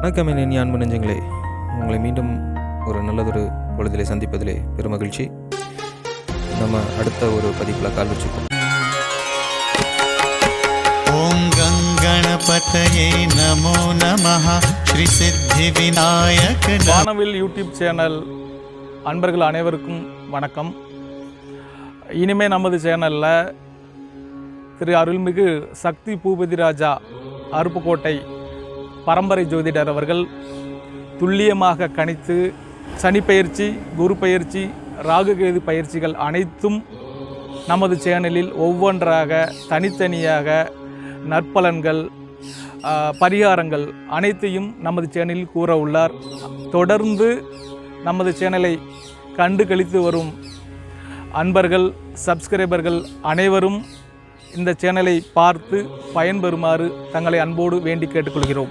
வணக்கம் என் இனி அன்பு நெஞ்சங்களே. உங்களை மீண்டும் ஒரு நல்லதொரு பொழுதிலே சந்திப்பதிலே பெருமகிழ்ச்சி நம்ம அடுத்த ஒரு பதிப்பில் கால் வச்சுக்கோம் ஓம் கங்கணபதயே நமோ நமஹ. ஸ்ரீ சித்தி விநாயக வானவில் யூடியூப் சேனல் அன்பர்கள் அனைவருக்கும் வணக்கம். இனிமே நமது சேனலில் திரு அருள்மிகு சக்தி பூபதி ராஜா அருப்புக்கோட்டை பரம்பரை ஜோதிடர் அவர்கள் துல்லியமாக கணித்து சனி பயிற்சி குரு பயிற்சி ராகுகேது பயிற்சிகள் அனைத்தும் நமது சேனலில் ஒவ்வொன்றாக தனித்தனியாக நற்பலன்கள் பரிகாரங்கள் அனைத்தையும் நமது சேனலில் கூற உள்ளார். தொடர்ந்து நமது சேனலை கண்டு கழித்து வரும் அன்பர்கள் சப்ஸ்கிரைபர்கள் அனைவரும் இந்த சேனலை பார்த்து பயன்பெறுமாறு தங்களை அன்போடு வேண்டி கேட்டுக்கொள்கிறோம்.